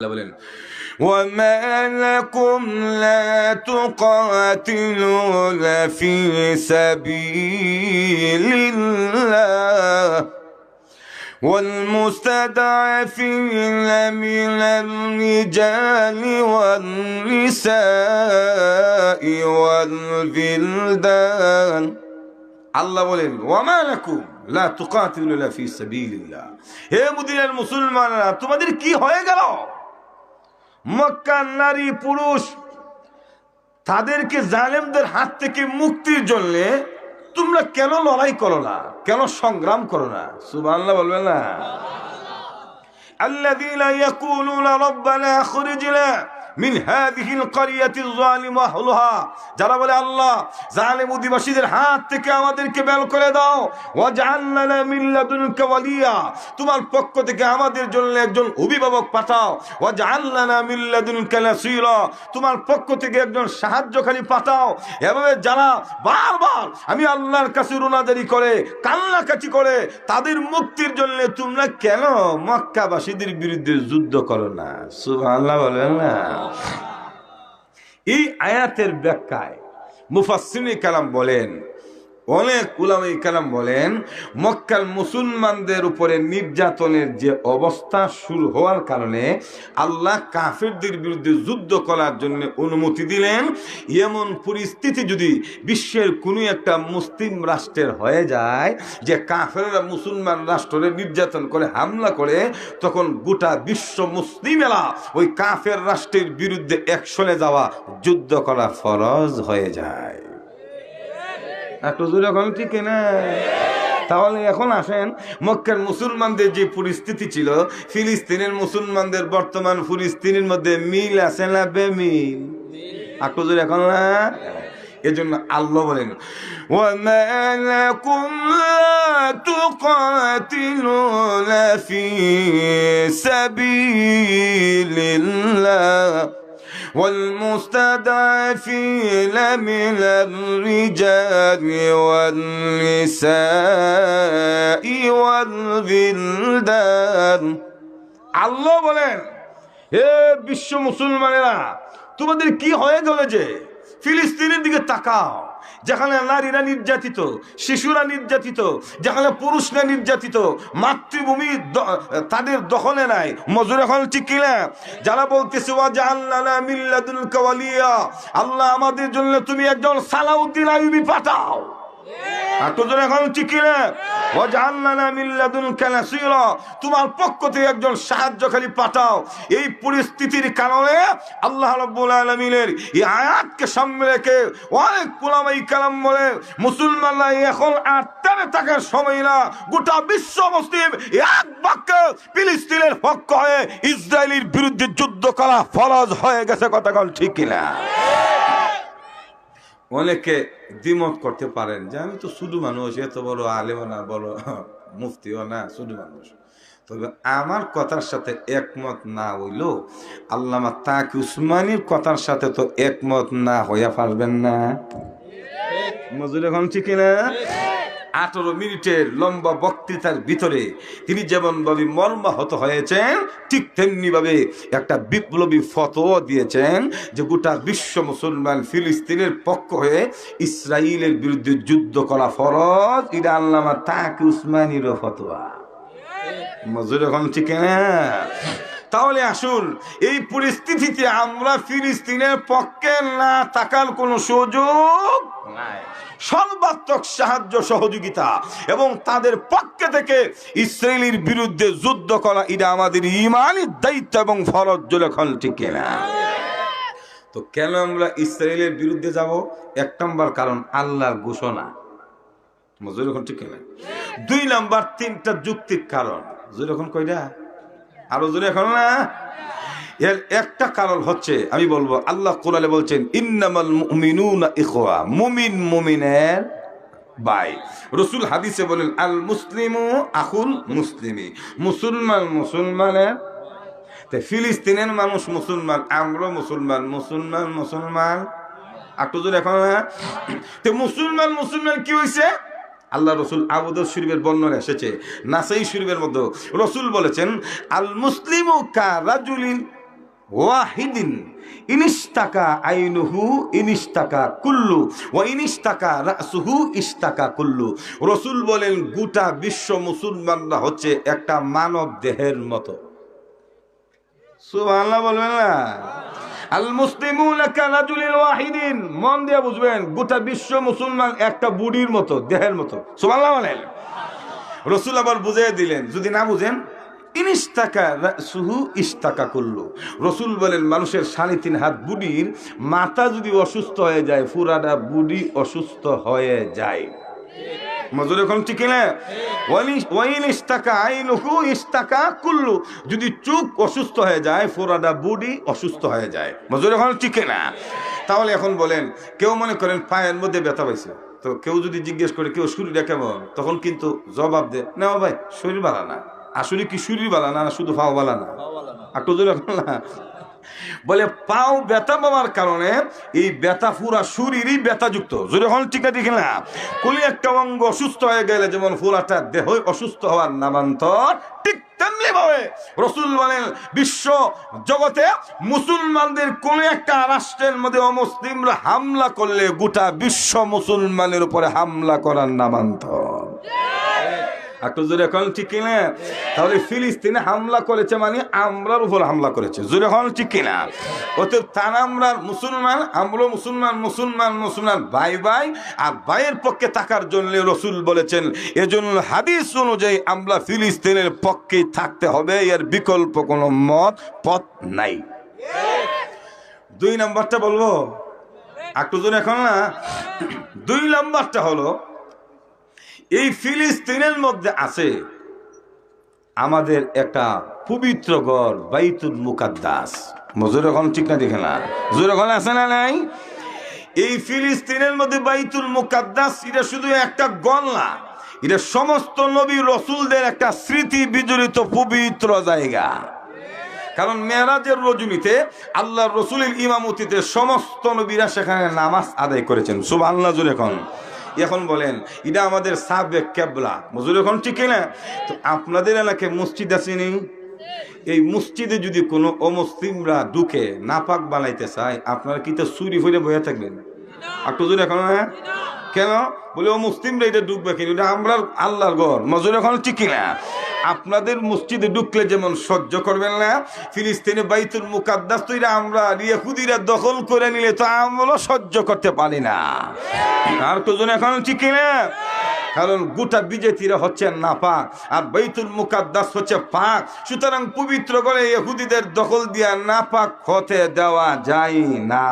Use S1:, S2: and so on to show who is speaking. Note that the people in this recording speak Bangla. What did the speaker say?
S1: আল্লাহ বলেন وما لكم لا تقاتلون في سبيل الله والمستضعفين من الرجال والنساء والبلدان আল্লাহ বলেন ওয়ামা লাকুম লা তুকাতিলুনা ফি সাবিলিল্লাহ হে মুদিনের মুসলমানরা তোমাদের কি হয়ে গেল মক্কার নারী পুরুষ তাদেরকে জালেমদের হাত থেকে মুক্তির জন্য তোমরা কেন লড়াই করো না কেন সংগ্রাম করো না সুবহানাল্লাহ বলবেন না الذين يقولون ربنا اخرجنا মিন হাদিহিল ক্বরিয়াতিল যালিমা আহলুহা যারা বলে, আল্লাহ, জালেম অধিবাসীদের হাত থেকে আমাদেরকে বের করে দাও। ওয়াজআলনা লানা মিন লাদুনকা ওয়ালিয়া। তোমার পক্ষ থেকে আমাদের জন্য একজন অভিভাবক পাঠাও। ওয়াজআলনা লানা মিন লাদুনকা নাসীরা। তোমার পক্ষ থেকে একজন সাহায্যকারী পাঠাও। এভাবে যারা বারবার আমি আল্লাহর কাছে রুনাদারি করে, কান্নাকাটি করে, তাদের মুক্তির জন্য তোমরা কেন মক্কাবাসীদের বিরুদ্ধে যুদ্ধ করো না? সুবহানাল্লাহ বলেন না। এই আয়াতের ব্যাখ্যায় মুফাসিনী কালাম বলেন অনেক উলামাই কালাম বলেন, মক্কার মুসলমানদের উপরে নির্যাতনের যে অবস্থা শুরু হওয়ার কারণে আল্লাহ কাফেরদের বিরুদ্ধে যুদ্ধ করার জন্য অনুমতি দিলেন। এমন পরিস্থিতি যদি বিশ্বের কোনো একটা মুসলিম রাষ্ট্রের হয়ে যায়, যে কাফেররা মুসলমান রাষ্ট্রে নির্যাতন করে, হামলা করে, তখন গোটা বিশ্ব মুসলিমেরা ওই কাফের রাষ্ট্রের বিরুদ্ধে একশনে যাওয়া, যুদ্ধ করা ফরজ হয়ে যায়। একটু জোরে এখন ঠিক না তাহলে এখন আসেন, মক্কের মুসলমানদের যে পরিস্থিতি ছিল, ফিলিস্তিনের মুসলমানদের বর্তমান ফিলিস্তিনের মধ্যে মিল আছে না বেমিল? একটু এখন না হ্যাঁ? এজন্য আল্লাহ বলেন ওয়ামালাকুম তুকাতিলুনা ফি সাবিলিল্লাহ। والمستضعفين من الرجال والنساء والبلدان আল্লাহ বলেন হে বিশ্ব মুসলমানেরা তোমাদের কি হয়ে গেল যে ফিলিস্তিনের দিকে তাকাও, যেখানে নারীরা নির্যাতিত, শিশুরা নির্যাতিত, যেখানে পুরুষরা নির্যাতিত, মাতৃভূমি তাদের দখলে নাই, মজুর এখন ঠিক কিনা? যারা বলতেছে আল্লাহ আমাদের জন্য তুমি একজন সালাউদ্দিন আইবি পাঠাও। তোমার পক্ষ থেকে একজন সাহায্যকারী পাঠাও। এই পরিস্থিতির কারণে আল্লাহ রাব্বুল এই আয়াতকে সামনে রেখে অনেক কুলামাই কালাম বলে, মুসলমানরা এখন আর তেরে থাকার সময় না। গোটা বিশ্ব মুসলিম এক বাক্যে ফিলিস্তিনের পক্ষ হয়ে ইসরায়েলের বিরুদ্ধে যুদ্ধ করা ফরজ হয়ে গেছে, কথা ঠিক কিনা? অনেকে দ্বিমত করতে পারেন যে আমি তো শুধু মানুষ এত বড় আলেও না বড় মুফতিও না শুধু মানুষ। তবে আমার কথার সাথে একমত না হইল আল্লামা তাক উসমানির কথার সাথে তো একমত না হইয়া পারবেন না। মজুর এখন ঠিক না আঠারো মিনিটের লম্বা বক্তৃতার ভিতরে তিনি যেমনভাবে মর্মাহত হয়েছেন, ঠিক তেমনি ভাবে একটা বিপ্লবী ফতোয়া দিয়েছেন যে গোটা বিশ্ব মুসলমান ফিলিস্তিনের পক্ষ হয়ে ইসরায়েলের বিরুদ্ধে যুদ্ধ করা ফরজ। এটা আল্লামা তাকে উসমানির ফতোয়া। মজুর এখন ঠিক না? তাহলে আসুন, এই পরিস্থিতিতে আমরা ফিলিস্তিনের পক্ষে না থাকার কোনো সুযোগ নাই। সর্বাত্মক সাহায্য, সহযোগিতা এবং তাদের পক্ষে থেকে ইসরায়েলের বিরুদ্ধে যুদ্ধ করা, এটা আমাদের ইমানের দায়িত্ব এবং ফরজ যখন ঠিক না? তো কেন আমরা ইসরায়েলের বিরুদ্ধে যাব? এক নম্বর কারণ, আল্লাহর ঘোষণা। ঠিক দুই নাম্বার, তিনটা যুক্তির কারণ। এখন কয়টা আরও জোরে এখন না? এর একটা কারণ হচ্ছে, আমি বলব, আল্লাহ কোরআনে বলছেন, ইন্নামাল মুমিনুনা ইখওয়া মুমিন মুমিনের ভাই রসুল হাদিসে বলেন, আল মুসলিমু আখুল মুসলিমি মুসলমান মুসলমানের ফিলিস্তিনের মানুষ মুসলমান, আমরা মুসলমান মুসলমান মুসলমান। একটু জোরে এখন মুসলমান মুসলমান কি হয়েছে আল্লাহ রসুল আবুদ শরীফের বর্ণনা এসেছে, নাসাই শরীফের মধ্যে রসুল বলেছেন আল মুসলিমু রাজুলিন ইনিস্তাকা আইনুহু ইনিস্তাকা কুল্লু ও ইনিস্তাকা রাসুহু ইস্তাকা কুল্লু। রসুল বলেন, গোটা বিশ্ব মুসলমানরা হচ্ছে একটা মানব দেহের মতো। সুবহানাল্লাহ বলবেন না? আল মুসলিমুন কারাজুলিল ওয়াহিদিন। মন দিয়ে বুঝবেন, গোটা বিশ্ব মুসলমান একটা বুড়ির মতো, দেহের মতো। সুবহানাল্লাহ বলেন। রসুল আবার বুঝিয়ে দিলেন, যদি না বুঝেন ইনিস্তাকা সুহু ইস্তাকা করল রসুল বলেন, মানুষের সাড়ে তিন হাত বুড়ির, মাথা যদি অসুস্থ হয়ে যায় পুরাটা বুড়ি অসুস্থ হয়ে যায়। মজুর এখন ঠিক না ওয়াইন ইস্তাকা আইনুহু ইস্তাকা কুল্লু। যদি চোখ অসুস্থ হয়ে যায় ফোরাডা বুডি অসুস্থ হয়ে যায়। মজুর এখন ঠিক না তাহলে এখন বলেন কেউ মনে করেন পায়ের মধ্যে ব্যথা পাইছে? তো কেউ যদি জিজ্ঞেস করে কেউ শরীরটা কেমন? তখন কিন্তু জবাব দে না ভাই শরীর বালা না। আসলে কি শরীর বালা না শুধু পাও বালা না? একটু জোরে না। বলে, পাও ব্যথা পাওয়ার কারণে এই ব্যথা পুরা শরীরই ব্যথাযুক্ত। যদি হল টিকা দেখি না কোন একটা অঙ্গ অসুস্থ হয়ে গেলে যেমন পুরাটা দেহ অসুস্থ হওয়ার নামান্তর, ঠিক তেমনি ভাবে রসুল বলেন, বিশ্ব জগতে মুসলমানদের কোন একটা রাষ্ট্রের মধ্যে অমুসলিমরা হামলা করলে গোটা বিশ্ব মুসলমানের উপরে হামলা করার নামান্তর। একটু জোরে এখন ঠিক কিনা? তাহলে ফিলিস্তিনে হামলা করেছে মানে আমরার উপর হামলা করেছে। জোরে এখন ঠিক কিনা? অতএব তার আমরা মুসলমান আমরা মুসলমান মুসলমান মুসলমান, ভাই ভাই, আর ভাইয়ের পক্ষে থাকার জন্য রসুল বলেছেন, এজন্য হাদিস অনুযায়ী আমরা ফিলিস্তিনের পক্ষে থাকতে হবে, এর বিকল্প কোনো মত, পথ নাই। দুই নাম্বারটা বলব? একটু জোরে এখন না? দুই নাম্বারটা হলো এই ফিলিস্তিনের মধ্যে আছে আমাদের একটা পবিত্র ঘর, বাইতুল মুকাদ্দাস। মজুর এখন ঠিক না, দেখে না। জোর এখন আছে না নাই? এই ফিলিস্তিনের মধ্যে বাইতুল মুকাদ্দাস, এটা শুধু একটা গল না, এটা সমস্ত নবী রসুলদের একটা স্মৃতি বিজড়িত পবিত্র জায়গা। কারণ মেয়েরাজের রজনীতে আল্লাহ রসুলের ইমামতিতে সমস্ত নবীরা সেখানে নামাজ আদায় করেছেন। শুভ আল্লাহ জুড়ে এখন বলেন, এটা আমাদের সাবেক কেবলা। মজুর এখন ঠিক না তো আপনাদের এলাকায় মসজিদ আসেনি এই মসজিদে যদি কোনো অমুসলিমরা ঢুকে নাপাক বানাইতে চায়, আপনারা কি চুরি ফুলে বইয়া থাকবেন? একটু জোরে এখন হ্যাঁ? কেন? বলে ও মুসলিমরা এটা ডুববে কিন্তু এটা আমরা আল্লাহর ঘর। মজুর এখন ঠিক না আপনাদের মসজিদে ঢুকলে যেমন সহ্য করবেন না, ফিলিস্তিনে বাইতুল মুকাদ্দাস তো এটা আমরা ইহুদিরা দখল করে নিলে তো আমরা সহ্য করতে পারি না। আর কজন এখন ঠিক না কারণ গোটা বিজেপিরা হচ্ছে না পাক আর বৈতুল মুকাদ্দাস হচ্ছে পাক। সুতরাং পবিত্র করে ইহুদিদের দখল দিয়া না পাক হতে দেওয়া যায় না।